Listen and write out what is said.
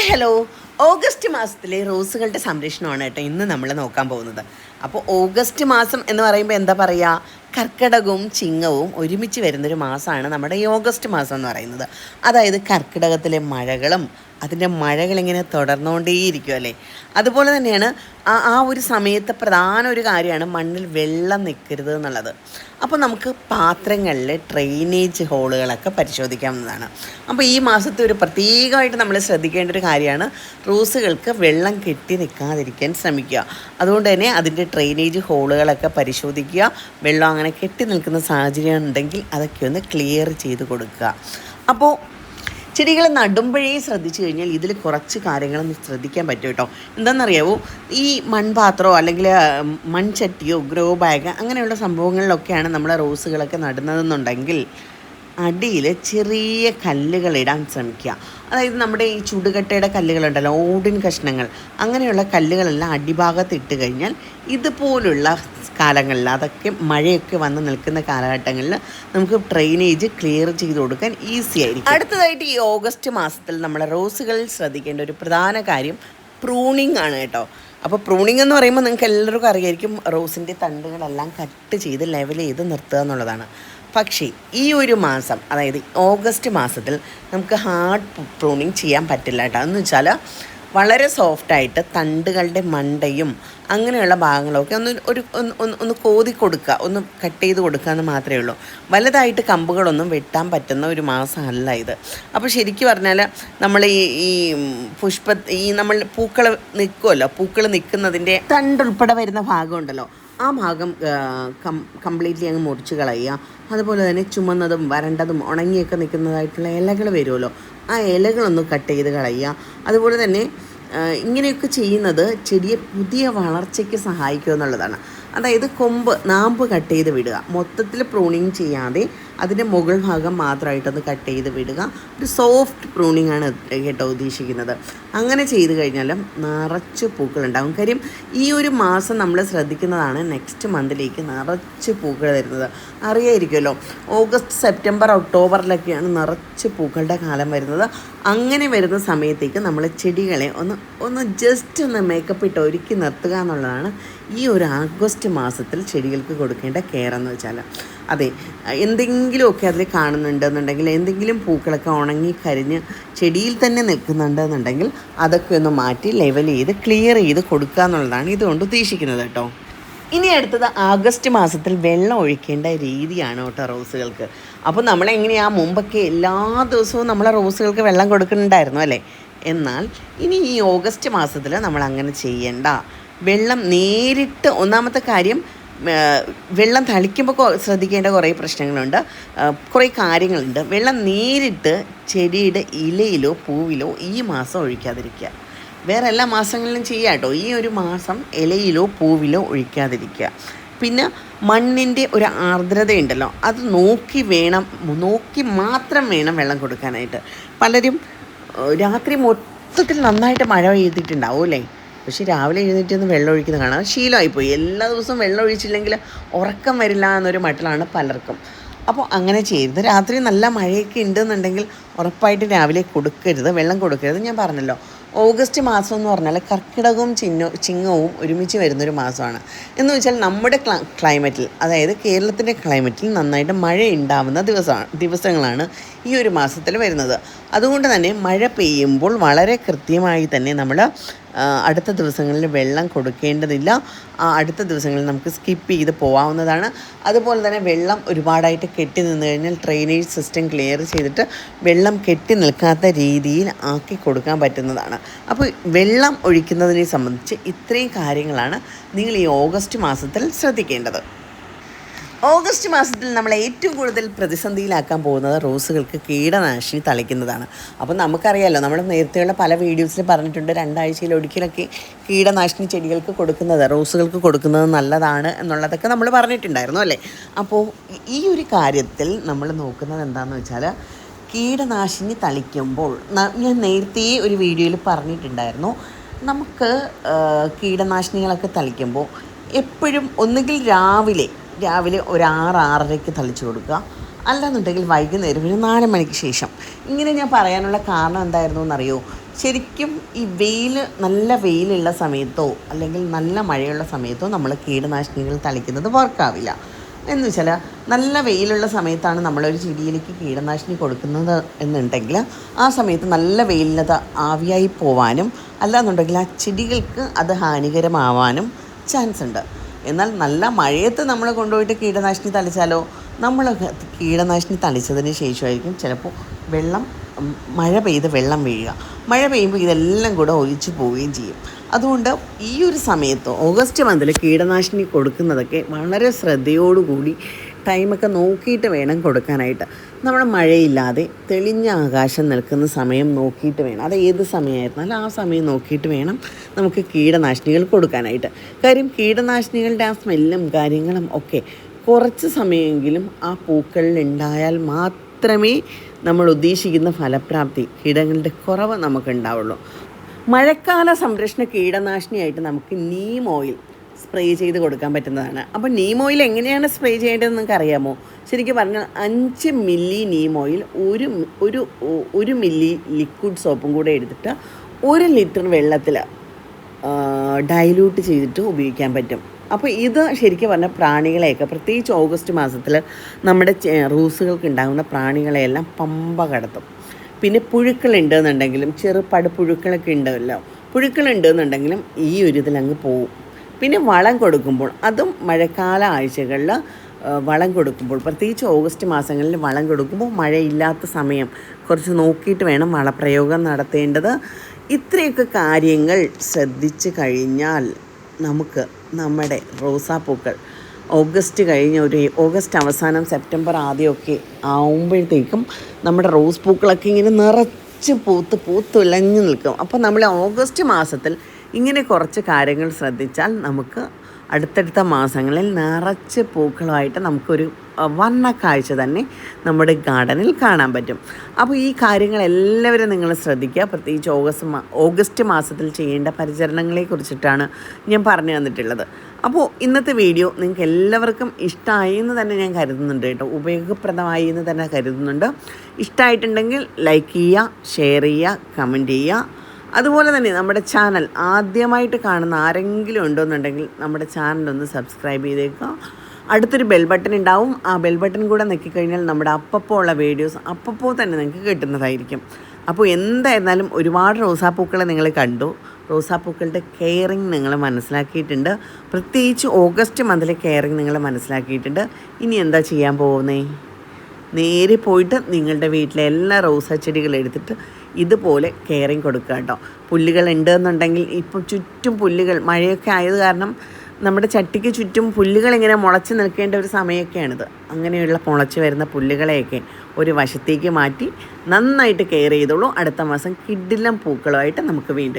Hi hello. August മാസത്തിലെ റോസുകളുടെ സംരക്ഷണമാണ് കേട്ടോ ഇന്ന് നമ്മൾ നോക്കാൻ പോകുന്നത്. അപ്പോൾ ഓഗസ്റ്റ് മാസം എന്ന് പറയുമ്പോൾ എന്താ പറയുക കർക്കിടകവും ചിങ്ങവും ഒരുമിച്ച് വരുന്നൊരു മാസമാണ് നമ്മുടെ ഈ ഓഗസ്റ്റ് മാസം എന്ന് പറയുന്നത്. അതായത് കർക്കിടകത്തിലെ മഴകളും അതിന്റെ മഴകളിങ്ങനെ തുടർന്നുകൊണ്ടേയിരിക്കും അല്ലേ? അതുപോലെ തന്നെയാണ് ആ ആ ഒരു സമയത്ത് പ്രധാന ഒരു കാര്യമാണ് മണ്ണിൽ വെള്ളം നിൽക്കരുത് എന്നുള്ളത്. അപ്പോൾ നമുക്ക് പാത്രങ്ങളിൽ ഡ്രെയിനേജ് ഹോളുകളൊക്കെ പരിശോധിക്കാവുന്നതാണ്. അപ്പോൾ ഈ മാസത്തെ ഒരു പ്രത്യേകമായിട്ട് നമ്മൾ ശ്രദ്ധിക്കേണ്ട ഒരു കാര്യമാണ് റോസുകൾക്ക് വെള്ളം കെട്ടി നിൽക്കാതിരിക്കാൻ ശ്രമിക്കുക. അതുകൊണ്ട് തന്നെ അതിന്റെ ഡ്രെയിനേജ് ഹോളുകളൊക്കെ പരിശോധിക്കുക വെള്ളം അങ്ങനെ കെട്ടി നിൽക്കുന്ന സാഹചര്യം ഉണ്ടെങ്കിൽ അതൊക്കെ ഒന്ന് ക്ലിയർ ചെയ്ത് കൊടുക്കുക. അപ്പോൾ ചെടികൾ നടുമ്പോഴേ ശ്രദ്ധിച്ചു കഴിഞ്ഞാൽ ഇതിൽ കുറച്ച് കാര്യങ്ങളൊന്ന് ശ്രദ്ധിക്കാൻ പറ്റും കേട്ടോ. എന്താണെന്നറിയാവോ? ഈ മൺപാത്രമോ അല്ലെങ്കിൽ മൺചട്ടിയോ ഗ്രോ ബാഗ് അങ്ങനെയുള്ള സംഭവങ്ങളിലൊക്കെയാണ് നമ്മൾ റോസുകളൊക്കെ നടുന്നതെന്നുണ്ടെങ്കിൽ അടിയിൽ ചെറിയ കല്ലുകൾ ഇടാൻ ശ്രമിക്കുക. അതായത് നമ്മുടെ ഈ ചുടുകട്ടയുടെ കല്ലുകളുണ്ടല്ലോ ഓടിൻ കഷ്ണങ്ങൾ അങ്ങനെയുള്ള കല്ലുകളെല്ലാം അടിഭാഗത്ത് ഇട്ട് കഴിഞ്ഞാൽ ഇതുപോലുള്ള കാലങ്ങളിൽ അതൊക്കെ മഴയൊക്കെ വന്ന് നിൽക്കുന്ന കാലഘട്ടങ്ങളിൽ നമുക്ക് ഡ്രെയിനേജ് ക്ലിയർ ചെയ്ത് കൊടുക്കാൻ ഈസി ആയിരിക്കും. അടുത്തതായിട്ട് ഈ ഓഗസ്റ്റ് മാസത്തിൽ നമ്മൾ റോസുകളിൽ ശ്രദ്ധിക്കേണ്ട ഒരു പ്രധാന കാര്യം പ്രൂണിങ് ആണ് കേട്ടോ. അപ്പോൾ പ്രൂണിങ് എന്ന് പറയുമ്പോൾ നിങ്ങൾക്ക് എല്ലാവർക്കും അറിയായിരിക്കും റോസിന്റെ തണ്ടുകളെല്ലാം കട്ട് ചെയ്ത് ലെവൽ ചെയ്ത് നിർത്തുക എന്നുള്ളതാണ്. പക്ഷേ ഈ ഒരു മാസം അതായത് ഓഗസ്റ്റ് മാസത്തിൽ നമുക്ക് ഹാർഡ് പ്രൂണിങ് ചെയ്യാൻ പറ്റില്ല കേട്ടോ. എന്ന് വെച്ചാൽ വളരെ സോഫ്റ്റായിട്ട് തണ്ടുകളുടെ മണ്ടയും അങ്ങനെയുള്ള ഭാഗങ്ങളൊക്കെ ഒന്ന് ഒരു ഒന്ന് ഒന്ന് കോതി കൊടുക്കുക ഒന്ന് കട്ട് ചെയ്ത് കൊടുക്കുക എന്ന് മാത്രമേ ഉള്ളൂ. വലുതായിട്ട് കമ്പുകളൊന്നും വെട്ടാൻ പറ്റുന്ന ഒരു മാസമല്ല ഇത്. അപ്പോൾ ശരിക്കും പറഞ്ഞാൽ നമ്മൾ ഈ ഈ പുഷ്പ ഈ നമ്മൾ പൂക്കൾ നിൽക്കുമല്ലോ പൂക്കൾ നിൽക്കുന്നതിന്റെ തണ്ടുൾപ്പെടെ വരുന്ന ഭാഗമുണ്ടല്ലോ. ആ ഭാഗം കംപ്ലീറ്റ്ലി അങ്ങ് മുറിച്ച് കളയുക. അതുപോലെ തന്നെ ചുമന്നതും വരണ്ടതും ഉണങ്ങിയൊക്കെ നിൽക്കുന്നതായിട്ടുള്ള ഇലകൾ വരുമല്ലോ. ആ ഇലകളൊന്ന് കട്ട് ചെയ്ത് കളയുക. അതുപോലെ തന്നെ ഇങ്ങനെയൊക്കെ ചെയ്യുന്നത് ചെടിയെ പുതിയ വളർച്ചയ്ക്ക് സഹായിക്കുക എന്നുള്ളതാണ് അതായത് കൊമ്പ് നാമ്പ് കട്ട് ചെയ്ത് വിടുക. മൊത്തത്തിൽ പ്രൂണിങ് ചെയ്യാതെ അതിന്റെ മുകൾ ഭാഗം മാത്രമായിട്ടൊന്ന് കട്ട് ചെയ്ത് വിടുക. ഒരു സോഫ്റ്റ് പ്രൂണിങ് ആണ് കേട്ടോ ഉദ്ദേശിക്കുന്നത്. അങ്ങനെ ചെയ്ത് കഴിഞ്ഞാൽ നിറച്ച് പൂക്കളുണ്ടാകും കാര്യം ഈ ഒരു മാസം നമ്മൾ ശ്രദ്ധിക്കുന്നതാണ് നെക്സ്റ്റ് മന്തിലേക്ക് നിറച്ച് പൂക്കൾ വരുന്നത്. അറിയായിരിക്കുമല്ലോ ഓഗസ്റ്റ് സെപ്റ്റംബർ ഒക്ടോബറിലൊക്കെയാണ് നിറച്ച് പൂക്കളുടെ കാലം വരുന്നത്. അങ്ങനെ വരുന്ന സമയത്തേക്ക് നമ്മൾ ചെടികളെ ഒന്ന് ഒന്ന് ജസ്റ്റ് ഒന്ന് മേക്കപ്പ് ഇട്ട് ഒരുക്കി നിർത്തുക എന്നുള്ളതാണ് ഈ ഒരു ആഗസ്റ്റ് മാസത്തിൽ ചെടികൾക്ക് കൊടുക്കേണ്ട കെയർ എന്ന് വെച്ചാൽ. അതെ എന്തെങ്കിലുമൊക്കെ അതിൽ കാണുന്നുണ്ടെന്നുണ്ടെങ്കിൽ എന്തെങ്കിലും പൂക്കളൊക്കെ ഉണങ്ങി കരിഞ്ഞ് ചെടിയിൽ തന്നെ നിൽക്കുന്നുണ്ടെന്നുണ്ടെങ്കിൽ അതൊക്കെ ഒന്ന് മാറ്റി ലെവൽ ചെയ്ത് ക്ലിയർ ചെയ്ത് കൊടുക്കുക എന്നുള്ളതാണ് ഇതുകൊണ്ട് ഉദ്ദേശിക്കുന്നത് കേട്ടോ. ഇനി അടുത്തത് ആഗസ്റ്റ് മാസത്തിൽ വെള്ളം ഒഴിക്കേണ്ട രീതിയാണ് കേട്ടോ റോസുകൾക്ക്. അപ്പോൾ നമ്മളെങ്ങനെയാ മുമ്പൊക്കെ എല്ലാ ദിവസവും നമ്മളെ റോസുകൾക്ക് വെള്ളം കൊടുക്കുന്നുണ്ടായിരുന്നു അല്ലേ? എന്നാൽ ഇനി ഈ ഓഗസ്റ്റ് മാസത്തിൽ നമ്മൾ അങ്ങനെ ചെയ്യണ്ട. വെള്ളം നേരിട്ട് ഒന്നാമത്തെ കാര്യം വെള്ളം തളിക്കുമ്പോൾ ശ്രദ്ധിക്കേണ്ട കുറേ പ്രശ്നങ്ങളുണ്ട്. കുറേ കാര്യങ്ങളുണ്ട്. വെള്ളം നേരിട്ട് ചെടിയുടെ ഇലയിലോ പൂവിലോ ഈ മാസം ഒഴിക്കാതിരിക്കുക. വേറെ എല്ലാ മാസങ്ങളിലും ചെയ്യാം കേട്ടോ ഈ ഒരു മാസം ഇലയിലോ പൂവിലോ ഒഴിക്കാതിരിക്കുക. പിന്നെ മണ്ണിന്റെ ഒരു ആർദ്രതയുണ്ടല്ലോ അത് നോക്കി വേണം നോക്കി മാത്രം വേണം വെള്ളം കൊടുക്കാനായിട്ട്. പലരും രാത്രി മൊത്തത്തിൽ നന്നായിട്ട് മഴ പെയ്തിട്ടുണ്ടാവും അല്ലേ? പക്ഷേ രാവിലെ എഴുന്നേറ്റ് ഒന്ന് വെള്ളം ഒഴിക്കുന്നത് കാണാം. ശീലമായിപ്പോയി. എല്ലാ ദിവസവും വെള്ളം ഒഴിച്ചില്ലെങ്കിൽ ഉറക്കം വരില്ല എന്നൊരു മട്ടിലാണ് പലർക്കും. അപ്പോൾ അങ്ങനെ ചെയ്യരുത്. രാത്രി നല്ല മഴയൊക്കെ ഉണ്ടെന്നുണ്ടെങ്കിൽ ഉറപ്പായിട്ട് രാവിലെ കൊടുക്കരുത്. വെള്ളം കൊടുക്കരുത്. ഞാൻ പറഞ്ഞല്ലോ ഓഗസ്റ്റ് മാസം എന്ന് പറഞ്ഞാൽ കർക്കിടകവും ചിഹ്ന ചിങ്ങവും ഒരുമിച്ച് വരുന്നൊരു മാസമാണ്. എന്ന് വെച്ചാൽ നമ്മുടെ ക്ല- ക്ലൈമറ്റിൽ അതായത് കേരളത്തിന്റെ ക്ലൈമറ്റിൽ നന്നായിട്ട് മഴ ഉണ്ടാവുന്ന ദിവസമാണ് ദിവസങ്ങളാണ് ഈ ഒരു മാസത്തിൽ വരുന്നത്. അതുകൊണ്ട് തന്നെ മഴ പെയ്യുമ്പോൾ വളരെ കൃത്യമായി തന്നെ നമ്മൾ അടുത്ത ദിവസങ്ങളിൽ വെള്ളം കൊടുക്കേണ്ടതില്ല. അടുത്ത ദിവസങ്ങളിൽ നമുക്ക് സ്കിപ്പ് ചെയ്ത് പോകാവുന്നതാണ് അതുപോലെ തന്നെ വെള്ളം ഒരുപാടായിട്ട് കെട്ടി നിന്ന് കഴിഞ്ഞാൽ ഡ്രെയിനേജ് സിസ്റ്റം ക്ലിയർ ചെയ്തിട്ട് വെള്ളം കെട്ടി നിൽക്കാത്ത രീതിയിൽ ആക്കി കൊടുക്കാൻ പറ്റുന്നതാണ്. അപ്പോൾ വെള്ളം ഒഴിക്കുന്നതിനെ സംബന്ധിച്ച് ഇത്രയും കാര്യങ്ങളാണ് നിങ്ങൾ ഈ ഓഗസ്റ്റ് മാസത്തിൽ ശ്രദ്ധിക്കേണ്ടത്. ഓഗസ്റ്റ് മാസത്തിൽ നമ്മൾ ഏറ്റവും കൂടുതൽ പ്രതിസന്ധിയിലാക്കാൻ പോകുന്നത് റോസുകൾക്ക് കീടനാശിനി തളിക്കുന്നതാണ്. അപ്പോൾ നമുക്കറിയാമല്ലോ നമ്മൾ നേരത്തെയുള്ള പല വീഡിയോസിൽ പറഞ്ഞിട്ടുണ്ട് രണ്ടാഴ്ചയിൽ ഒരിക്കലൊക്കെ കീടനാശിനി ചെടികൾക്ക് കൊടുക്കുന്നത് റോസുകൾക്ക് കൊടുക്കുന്നത് നല്ലതാണ് എന്നുള്ളതൊക്കെ നമ്മൾ പറഞ്ഞിട്ടുണ്ടായിരുന്നു അല്ലേ? അപ്പോൾ ഈ ഒരു കാര്യത്തിൽ നമ്മൾ നോക്കുന്നത് എന്താണെന്ന് വെച്ചാൽ കീടനാശിനി തളിക്കുമ്പോൾ ഞാൻ നേരത്തെ ഒരു വീഡിയോയിൽ പറഞ്ഞിട്ടുണ്ടായിരുന്നു. നമുക്ക് കീടനാശിനികളൊക്കെ തളിക്കുമ്പോൾ എപ്പോഴും ഒന്നുകിൽ രാവിലെ രാവിലെ ഒരു ആറ് ആറരയ്ക്ക് തളിച്ചു കൊടുക്കുക. അല്ലാന്നുണ്ടെങ്കിൽ വൈകുന്നേരം ഒരു നാല് മണിക്ക് ശേഷം. ഇങ്ങനെ ഞാൻ പറയാനുള്ള കാരണം എന്തായിരുന്നു എന്നറിയോ ശരിക്കും ഈ വെയിൽ നല്ല വെയിലുള്ള സമയത്തോ അല്ലെങ്കിൽ നല്ല മഴയുള്ള സമയത്തോ നമ്മൾ കീടനാശിനികൾ തളിക്കുന്നത് വർക്കാവില്ല എന്ന് വെച്ചാൽ നല്ല വെയിലുള്ള സമയത്താണ് നമ്മളൊരു ചെടിയിലേക്ക് കീടനാശിനി കൊടുക്കുന്നത് എന്നുണ്ടെങ്കിൽ ആ സമയത്ത് നല്ല വെയിലിനത് ആവിയായി പോവാനും അല്ലാന്നുണ്ടെങ്കിൽ ആ ചെടികൾക്ക് അത് ഹാനികരമാവാനും ചാൻസ് ഉണ്ട് എന്നാൽ നല്ല മഴയത്ത് നമ്മൾ കൊണ്ടുപോയിട്ട് കീടനാശിനി തളിച്ചാലോ? നമ്മൾ കീടനാശിനി തളിച്ചതിന് ശേഷമായിരിക്കും ചിലപ്പോൾ വെള്ളം മഴ പെയ്ത് വെള്ളം വീഴുക. മഴ പെയ്യുമ്പോൾ ഇതെല്ലാം കൂടെ ഒലിച്ചു പോവുകയും ചെയ്യും. അതുകൊണ്ട് ഈ ഒരു സമയത്ത് ഓഗസ്റ്റ് മന്തിൽ കീടനാശിനി കൊടുക്കുന്നതൊക്കെ വളരെ ശ്രദ്ധയോടുകൂടി ടൈമൊക്കെ നോക്കിയിട്ട് വേണം കൊടുക്കാനായിട്ട്. നമ്മൾ മഴയില്ലാതെ തെളിഞ്ഞ ആകാശം നിൽക്കുന്ന സമയം നോക്കിയിട്ട് വേണം. അത് ഏത് സമയമായിരുന്നാലും ആ സമയം നോക്കിയിട്ട് വേണം നമുക്ക് കീടനാശിനികൾ കൊടുക്കാനായിട്ട്. കാര്യം കീടനാശിനികളുടെ ആ സ്മെല്ലും കാര്യങ്ങളും ഒക്കെ കുറച്ച് സമയമെങ്കിലും ആ പൂക്കളിൽ ഉണ്ടായാൽ മാത്രമേ നമ്മൾ ഉദ്ദേശിക്കുന്ന ഫലപ്രാപ്തി കീടങ്ങളുടെ കുറവ് നമുക്ക് ഉണ്ടാവുള്ളൂ. മഴക്കാല സംരക്ഷണ കീടനാശിനിയായിട്ട് നമുക്ക് നീം ഓയിൽ സ്പ്രേ ചെയ്ത് കൊടുക്കാൻ പറ്റുന്നതാണ്. അപ്പോൾ നീം ഓയിൽ എങ്ങനെയാണ് സ്പ്രേ ചെയ്യേണ്ടതെന്ന് നിങ്ങൾക്ക് അറിയാമോ? ശരിക്കും പറഞ്ഞാൽ അഞ്ച് മില്ലി നീം ഓയിൽ ഒരു ഒരു ഒരു മില്ലി ലിക്വിഡ് സോപ്പും കൂടെ എടുത്തിട്ട് ഒരു ലിറ്റർ വെള്ളത്തിൽ ഡൈലൂട്ട് ചെയ്തിട്ട് ഉപയോഗിക്കാൻ പറ്റും. അപ്പോൾ ഇത് ശരിക്കും പറഞ്ഞാൽ പ്രാണികളെയൊക്കെ പ്രത്യേകിച്ച് ഓഗസ്റ്റ് മാസത്തിൽ നമ്മുടെ റൂസുകൾക്ക് ഉണ്ടാകുന്ന പ്രാണികളെയെല്ലാം പമ്പ കടത്തും. പിന്നെ പുഴുക്കളുണ്ട് എന്നുണ്ടെങ്കിലും ചെറുപട് പുഴുക്കളൊക്കെ ഉണ്ടല്ലോ പുഴുക്കളുണ്ട് എന്നുണ്ടെങ്കിലും ഈ ഒരു ഇതിലങ്ങ് പോവും. പിന്നെ വളം കൊടുക്കുമ്പോൾ അതും മഴക്കാല ആഴ്ചകളിൽ വളം കൊടുക്കുമ്പോൾ പ്രത്യേകിച്ച് ഓഗസ്റ്റ് മാസങ്ങളിൽ വളം കൊടുക്കുമ്പോൾ മഴയില്ലാത്ത സമയം കുറച്ച് നോക്കിയിട്ട് വേണം വളപ്രയോഗം നടത്തേണ്ടത്. ഇത്രയൊക്കെ കാര്യങ്ങൾ ശ്രദ്ധിച്ചു കഴിഞ്ഞാൽ നമുക്ക് നമ്മുടെ റോസാപ്പൂക്കൾ ഓഗസ്റ്റ് കഴിഞ്ഞ ഒരു ഓഗസ്റ്റ് അവസാനം സെപ്റ്റംബർ ആദ്യമൊക്കെ ആവുമ്പോഴത്തേക്കും നമ്മുടെ റോസ് പൂക്കളൊക്കെ ഇങ്ങനെ നിറച്ച് പൂത്ത് പൂത്തുലഞ്ഞു നിൽക്കും. അപ്പോൾ നമ്മൾ ഓഗസ്റ്റ് മാസത്തിൽ ഇങ്ങനെ കുറച്ച് കാര്യങ്ങൾ ശ്രദ്ധിച്ചാൽ നമുക്ക് അടുത്തടുത്ത മാസങ്ങളിൽ നിറച്ച് പൂക്കളുമായിട്ട് നമുക്കൊരു വർണ കാഴ്ച തന്നെ നമ്മുടെ ഗാർഡനിൽ കാണാൻ പറ്റും. അപ്പോൾ ഈ കാര്യങ്ങൾ എല്ലാവരും നിങ്ങൾ ശ്രദ്ധിക്കുക. പ്രത്യേകിച്ച് ഓഗസ്റ്റ് മാ ഓഗസ്റ്റ് മാസത്തിൽ ചെയ്യേണ്ട പരിചരണങ്ങളെ കുറിച്ചിട്ടാണ് ഞാൻ പറഞ്ഞു തന്നിട്ടുള്ളത്. അപ്പോൾ ഇന്നത്തെ വീഡിയോ നിങ്ങൾക്ക് എല്ലാവർക്കും ഇഷ്ടമായി എന്ന് തന്നെ ഞാൻ കരുതുന്നുണ്ട് കേട്ടോ. ഉപയോഗപ്രദമായി എന്ന് തന്നെ കരുതുന്നുണ്ട്. ഇഷ്ടമായിട്ടുണ്ടെങ്കിൽ ലൈക്ക് ചെയ്യുക ഷെയർ ചെയ്യുക കമന്റ് ചെയ്യുക. അതുപോലെ തന്നെ നമ്മുടെ ചാനൽ ആദ്യമായിട്ട് കാണുന്ന ആരെങ്കിലും ഉണ്ടോയെന്നുണ്ടെങ്കിൽ നമ്മുടെ ചാനൽ ഒന്ന് സബ്സ്ക്രൈബ് ചെയ്തേക്കുക. അടുത്തൊരു ബെൽ ബട്ടൺ ഉണ്ടാവും. ആ ബെൽ ബട്ടൺ കൂടെ നെക്കിക്കഴിഞ്ഞാൽ നമ്മുടെ അപ്പപ്പോൾ ഉള്ള വീഡിയോസ് അപ്പപ്പോൾ തന്നെ നിങ്ങൾക്ക് കിട്ടുന്നതായിരിക്കും. അപ്പോൾ എന്തായിരുന്നാലും ഒരുപാട് റോസാപ്പൂക്കളെ നിങ്ങൾ കണ്ടു. റോസാപ്പൂക്കളുടെ കെയറിങ് നിങ്ങൾ മനസ്സിലാക്കിയിട്ടുണ്ട്. പ്രത്യേകിച്ച് ഓഗസ്റ്റ് മന്തിലെ കെയറിങ് നിങ്ങൾ മനസ്സിലാക്കിയിട്ടുണ്ട്. ഇനി എന്താ ചെയ്യാൻ പോകുന്നേ? നേരെ പോയിട്ട് നിങ്ങളുടെ വീട്ടിലെ എല്ലാ റോസാ ചെടികളും എടുത്തിട്ട് ഇതുപോലെ കെയറിങ് കൊടുക്കുക കേട്ടോ. പുല്ലുകൾ ഉണ്ട് എന്നുണ്ടെങ്കിൽ ഇപ്പം ചുറ്റും പുല്ലുകൾ മഴയൊക്കെ ആയത് കാരണം നമ്മുടെ ചട്ടിക്ക് ചുറ്റും പുല്ലുകൾ ഇങ്ങനെ മുളച്ച് നിൽക്കേണ്ട ഒരു സമയമൊക്കെയാണിത്. അങ്ങനെയുള്ള മുളച്ച് വരുന്ന പുല്ലുകളെയൊക്കെ ഒരു വശത്തേക്ക് മാറ്റി നന്നായിട്ട് കെയർ ചെയ്തോളൂ. അടുത്ത മാസം കിഡിലം പൂക്കളുമായിട്ട് നമുക്ക് വീണ്ടും